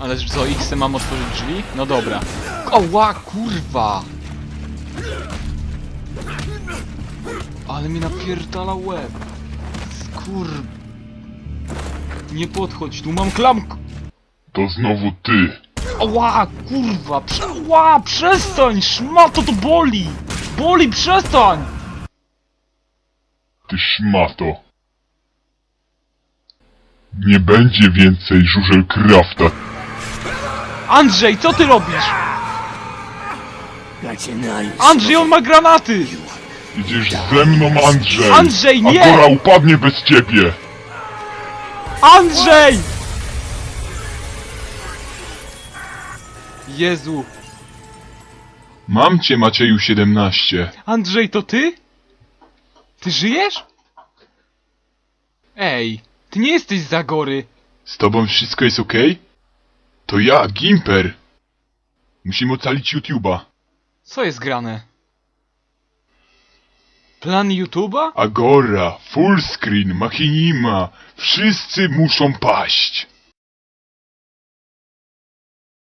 Ale co, X mam otworzyć drzwi? No dobra. Oła, kurwa! Ale mi napierdala łeb. Skur... Nie podchodź, tu mam klamkę. To znowu ty. Oła, kurwa, prze... Oła, przestań, szmato, to boli! Boli, przestań! Ty szmato. Nie będzie więcej żużelkrafta. Andrzej, co ty robisz? Andrzej, on ma granaty! Idziesz ze mną, Andrzej. Andrzej, nie! A Gora upadnie bez ciebie. Andrzej! Jezu. Mam cię, Macieju 17. Andrzej, to ty? Ty żyjesz? Ej, ty nie jesteś z Zagory. Z tobą wszystko jest okej? To ja, Gimper. Musimy ocalić YouTube'a. Co jest grane? Plan YouTube'a? Agora, fullscreen, machinima. Wszyscy muszą paść.